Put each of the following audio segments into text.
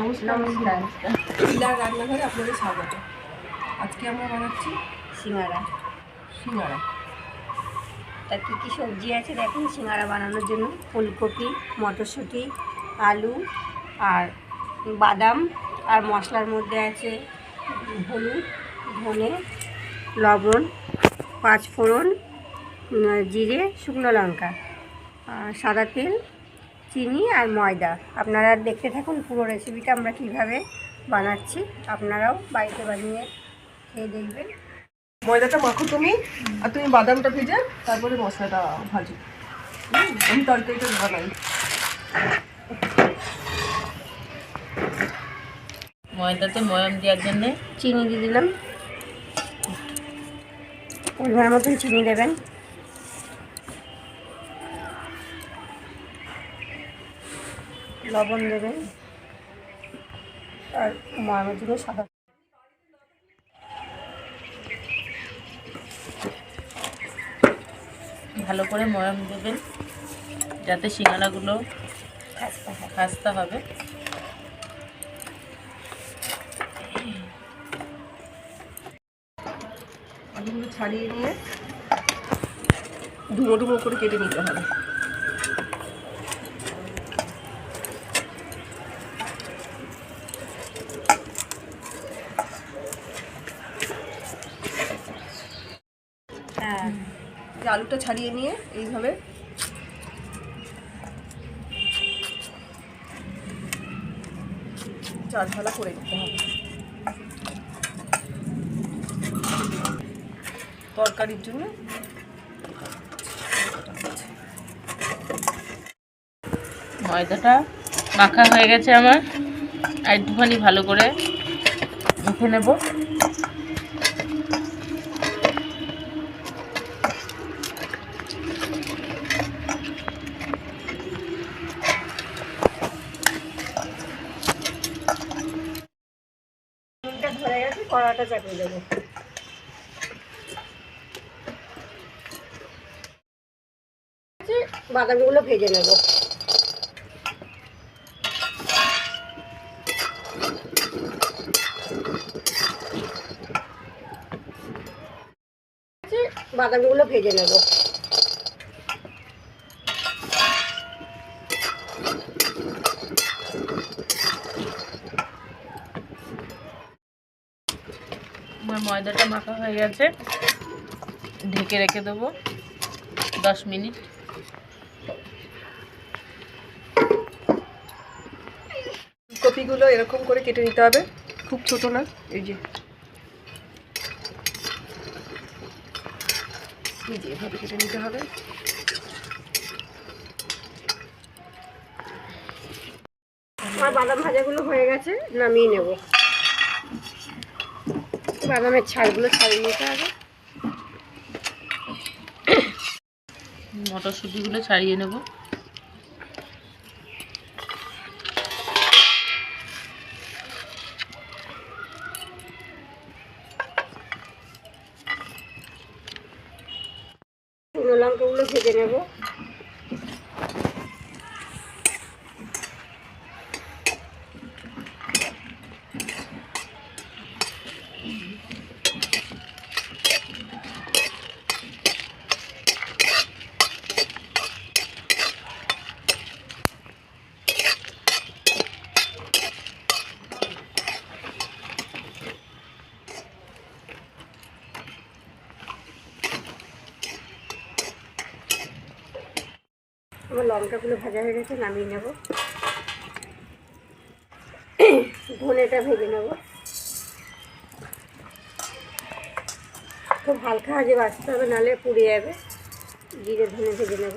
নমস্কার। নমস্কার। শিলার রান্নাঘরে আপনাদের স্বাগত। আজকে আমরা বানাচ্ছি সিঙ্গারা। সিঙ্গারা। তা কী কী সবজি আছে দেখুন? সিঙ্গারা বানানোর জন্য ফুলকপি মটরশুঁটি আলু আর বাদাম আর মশলার মধ্যে আছে হলুদ ধনে লবণ পাঁচফোড়ন জিরে শুকনো লঙ্কা আর সাদা তেল চিনি আর ময়দা। আপনারা দেখতে থাকুন পুরো রেসিপিটা আমরা কীভাবে বানাচ্ছি। আপনারাও বাড়িতে বানিয়ে খেয়ে দেখবেন। ময়দাটা মাখো তুমি আর তুমি বাদামটা ভেজে তারপরে মশলাটা ভাজো। হুম, আমি তরকারিটা বানাই। ময়দাতে ময়াম দেওয়ার জন্যে চিনি দিয়ে দিলাম। পরিমাণ মতন চিনি দেবেন। লবণ দেবেন আর জন্য সাদা। ভালো করে ময়াম দেবেন যাতে সিঙ্গারাগুলো খাস্তা খাস্তা হবে। আলুগুলো ছাড়িয়ে নিয়ে ডুমো ডুমো করে কেটে নিতে হবে। হ্যাঁ। আলুটা ছাড়িয়ে নিয়ে এইভাবে। চার ফালা করে দিতে হবে। তরকারির জন্য। ময়দাটা মাখা হয়ে গেছে আমার। আর একটুখানি ভালো করে মেখে নেব নুনটা ধরে কড়াটা চাপিয়ে দেবো। বাদামগুলো ভেজে নেব। বাদামগুলো ভেজে নেব আমার ময়দাটা মাখা হয়ে গেছে। ঢেকে রেখে দেবো। দশ মিনিট। কপিগুলো এরকম করে কেটে নিতে হবে। খুব ছোট না এই যে। এই যে এভাবে কেটে নিতে হবে। আমার বাদাম ভাজাগুলো হয়ে গেছে নামিয়ে নেব। বাদামের ছালগুলো ছাড়িয়ে নিতে হবে। মটরশুঁটিগুলো ছাড়িয়ে নেব। শুকনো লঙ্কাগুলো ভেজে নেব। আমার লঙ্কাগুলো ভাজা হয়ে গেছে, নামিয়ে নেব। ধনেটা ভেজে নেব। খুব হালকা হাজে বাঁচতে হবে, নাহলে পুড়ে যাবে। জিরে ধনে ভেজে নেব।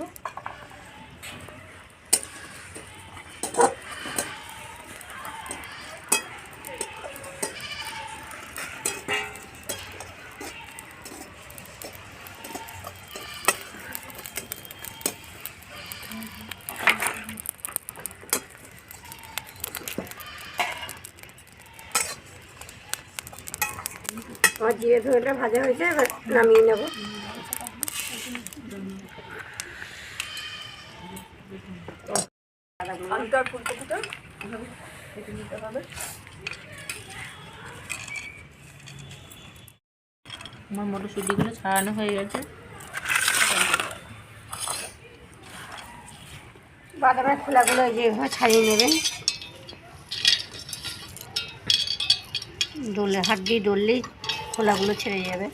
আমার জিরে ধনেটা ভাজা হয়েছে এবার নামিয়ে নেব। আলুটা ফুলকপিটা কেটে নিতে হবে আমার মটরশুঁটিগুলো ছাড়ানো হয়ে গেছে। বাদামের খোলাগুলো এই যে ছাড়িয়ে নেবেন। ডলে হাত দিয়ে ডললেই খোলাগুলো ছেড়ে যাবে।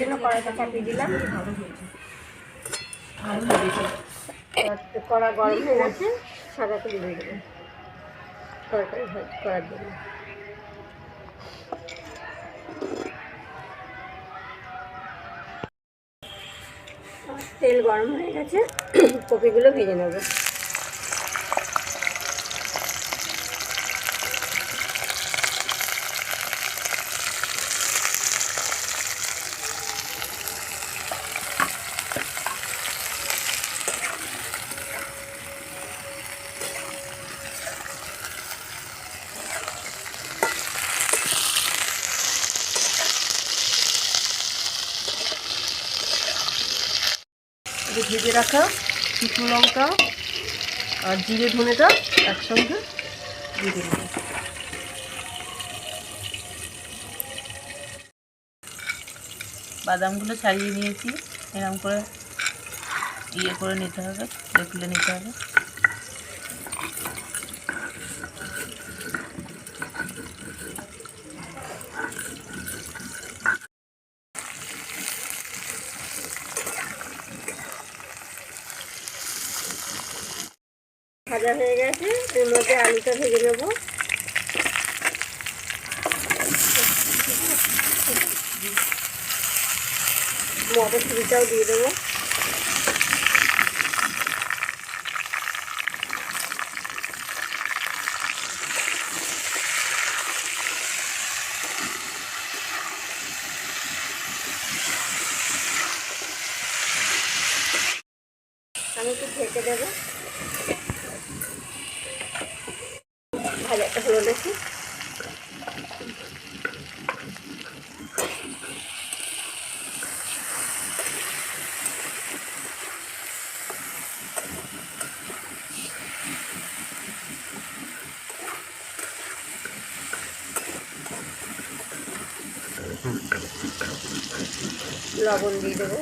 জন্য দিলাম। কড়া গরম হয়ে গেছে, সাদা করার জন্য। তেল গরম হয়ে গেছে, কপিগুলো ভেজে নেব। ভেজে রাখা শুকনো লঙ্কা আর জিরে ধনেটা একসঙ্গে ভেজে দেবো। বাদামগুলো ছাড়িয়ে নিয়েছি। এরকম করে ইয়ে করে নিতে হবে তুলে নিতে হবে। ভাজা হয়ে গেছে, এর মধ্যে আলুটা ভেজে নেব। মটরশুঁটিটাও দিয়ে দেবো। আমি একটু ঢেকে দেবো। লবণ দিয়ে দেবো।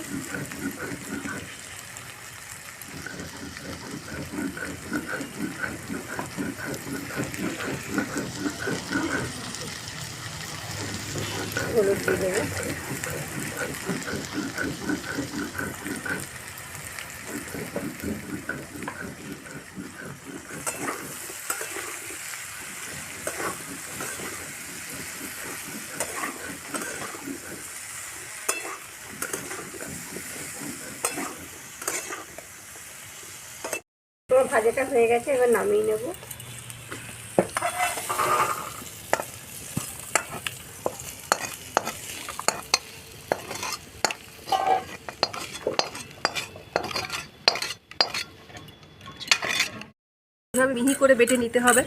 হলুদ দিয়ে দেবো আমার ভাজাটা হয়ে গেছে এবার নামিয়ে নেব। মিহি করে বেটে নিতে হবে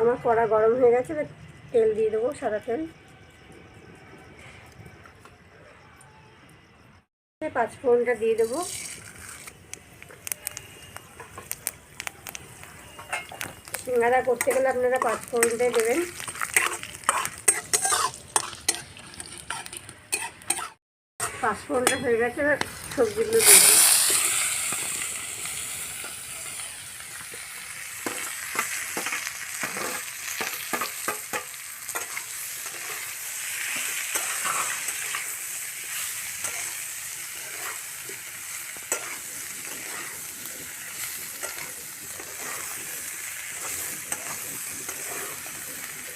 আমার হয়ে গেছে, এবার তেল দিয়ে দেবো সাদা তেল। পাঁচ ফোড়নটা দিয়ে দেবো। সিঙ্গারা করতে গেলে আপনারা পাঁচ ফোড়নটাই দেবেন। পাঁচ ফোড়নটা হয়ে গেছে, এবার সবজিগুলো দিয়ে দেবো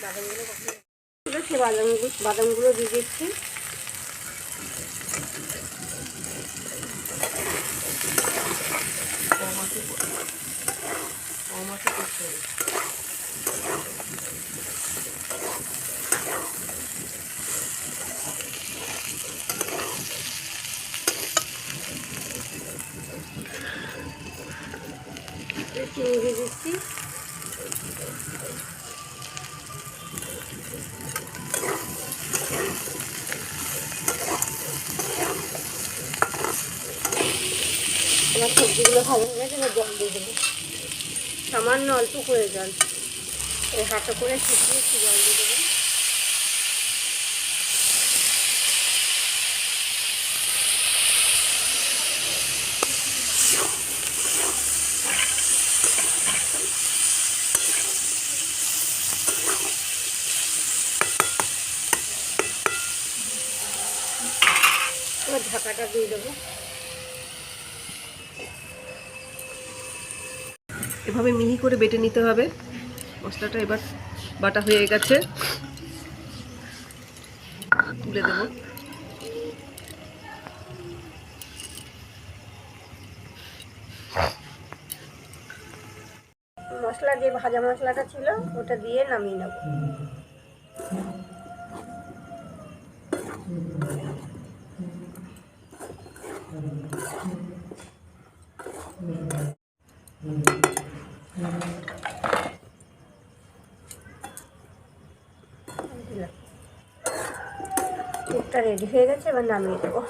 বাদামগুলো কখন- সে বাদামগুলো বাদামগুলো দিয়ে দিচ্ছি। চিনি দিয়ে দিচ্ছি সবজিগুলো ভালো হয়ে গেছে এবার জল দিয়ে দেবো। সামান্য অল্প করে জল। এই হাতে করে শুকিয়ে একটু জল দিয়ে দেবো। ঢাকাটা দিয়ে দেবো। এভাবে মিহি করে বেটে নিতে হবে। মশলাটা এবার বাটা হয়ে গেছে। তুলে দেব। মশলা যে ভাজা মশলাটা ছিল, ওটা দিয়ে নামিয়ে নেব পুরটা রেডি হয়ে গেছে, এবার নামিয়ে দেবো।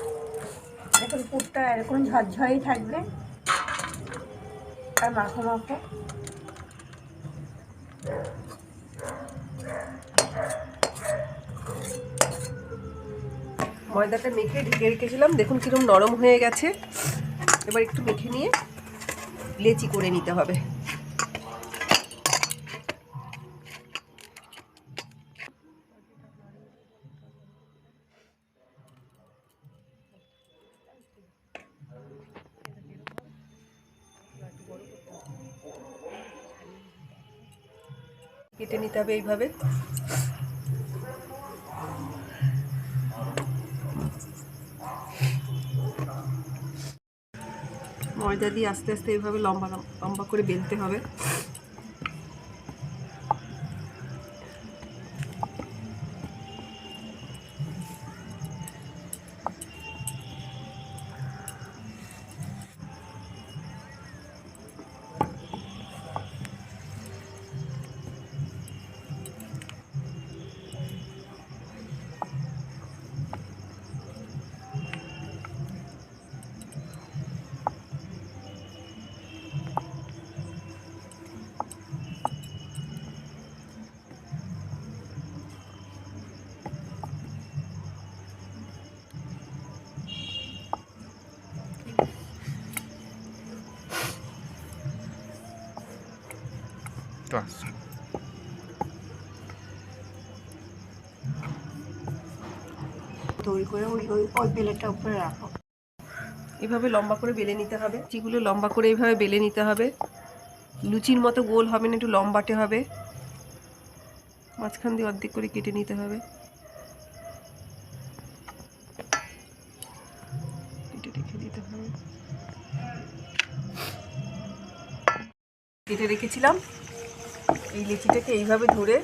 এখন পুরটা এরকম ঝরঝরেই থাকবে। আর মাখো মাখো। ময়দাটা মেখে ঢেকে রেখেছিলাম। দেখুন কিরম নরম হয়ে গেছে। এবার একটু মেখে নিয়ে লেচি করে নিতে হবে। কেটে নিতে হবে এইভাবে। ময়দা দিয়ে আস্তে আস্তে এইভাবে লম্বা লম- লম্বা করে বেলতে হবে। তৈরি করে ওই ওই ওই প্লেটটা উপরে রাখো। এভাবে লম্বা করে বেলে নিতে হবে। লুচিগুলো লম্বা করে এইভাবে বেলে নিতে হবে। লুচির মতো গোল হবে না একটু লম্বাটে হবে। মাঝখান দিয়ে অর্ধেক করে কেটে নিতে হবে। কেটে রেখে দিতে হবে। কেটে রেখেছিলাম। এই লিচিটাকে এইভাবে ধরে,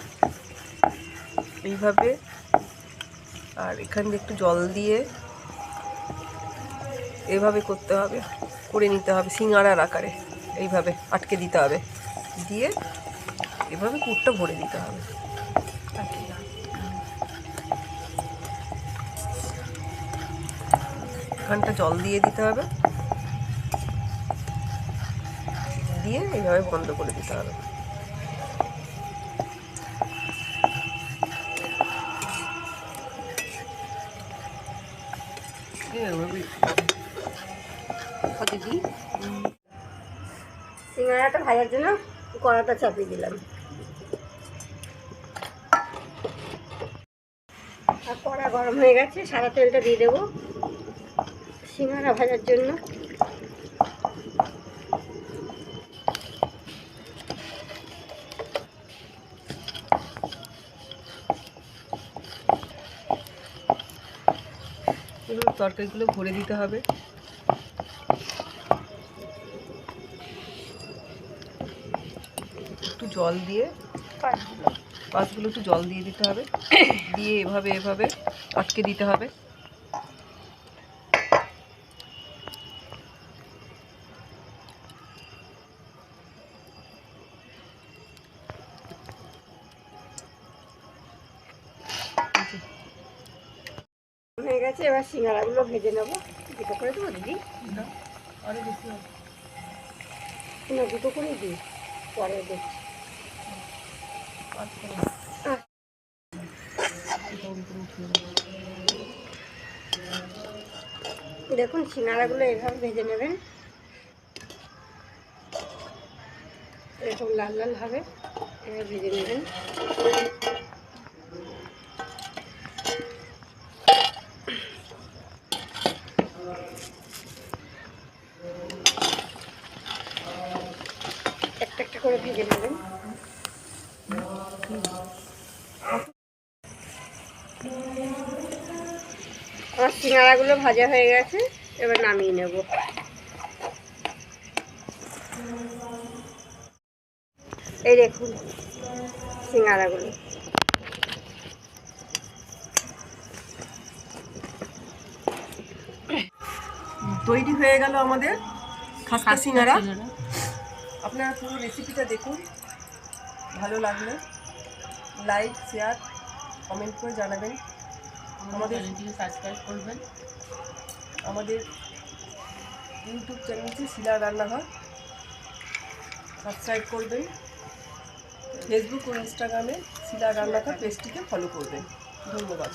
এইভাবে, আর এখান দিয়ে একটু জল দিয়ে এভাবে করতে হবে, করে নিতে হবে সিঙ্গারার আকারে, এইভাবে আটকে দিতে হবে, দিয়ে এভাবে কুটটা ভরে দিতে হবে। এখানটা জল দিয়ে দিতে হবে, দিয়ে এইভাবে বন্ধ করে দিতে হবে। সিঙ্গারাটা ভাজার জন্য কড়াটা চাপিয়ে দিলাম। আর কড়া গরম হয়ে গেছে, সাদা তেলটা দিয়ে দেবো সিঙ্গারা ভাজার জন্য। তরকারিগুলো ভরে দিতে হবে। জল দিয়ে পাঁচগুলো একটু জল দিয়ে দিতে হবে। দিয়ে এভাবে এভাবে আটকে দিতে হবে। হয়ে গেছে এবার সিঙ্গারাগুলো ভেজে নেব। দুটো করে দেবো দিদি? আরও বেশি না দুটো করেই দিই পরে দেখছি। দেখুন সিঙ্গারাগুলো এভাবে ভেজে নেবেন। এরকম লাল লাল হবে এভাবে ভেজে নেবেন। একটা একটা করে ভেজে নেবেন। সিঙ্গারাগুলো ভাজা হয়ে গেছে এবার নামিয়ে নেব। এই দেখুন সিঙ্গারাগুলো। তৈরি হয়ে গেল আমাদের খাস্তা সিঙ্গারা। সিঙ্গারা। আপনারা পুরো রেসিপিটা দেখুন ভালো লাগলে। লাইক শেয়ার কমেন্ট করে জানাবেন। আমাদের চ্যানেলটিকে সাবস্ক্রাইব করবেন। আমাদের ইউটিউব চ্যানেলটি শিলা রান্নাঘর। সাবস্ক্রাইব করবেন। ফেসবুক ও ইনস্টাগ্রামে শিলা রান্নাঘর পেজটিকে ফলো করবেন। ধন্যবাদ।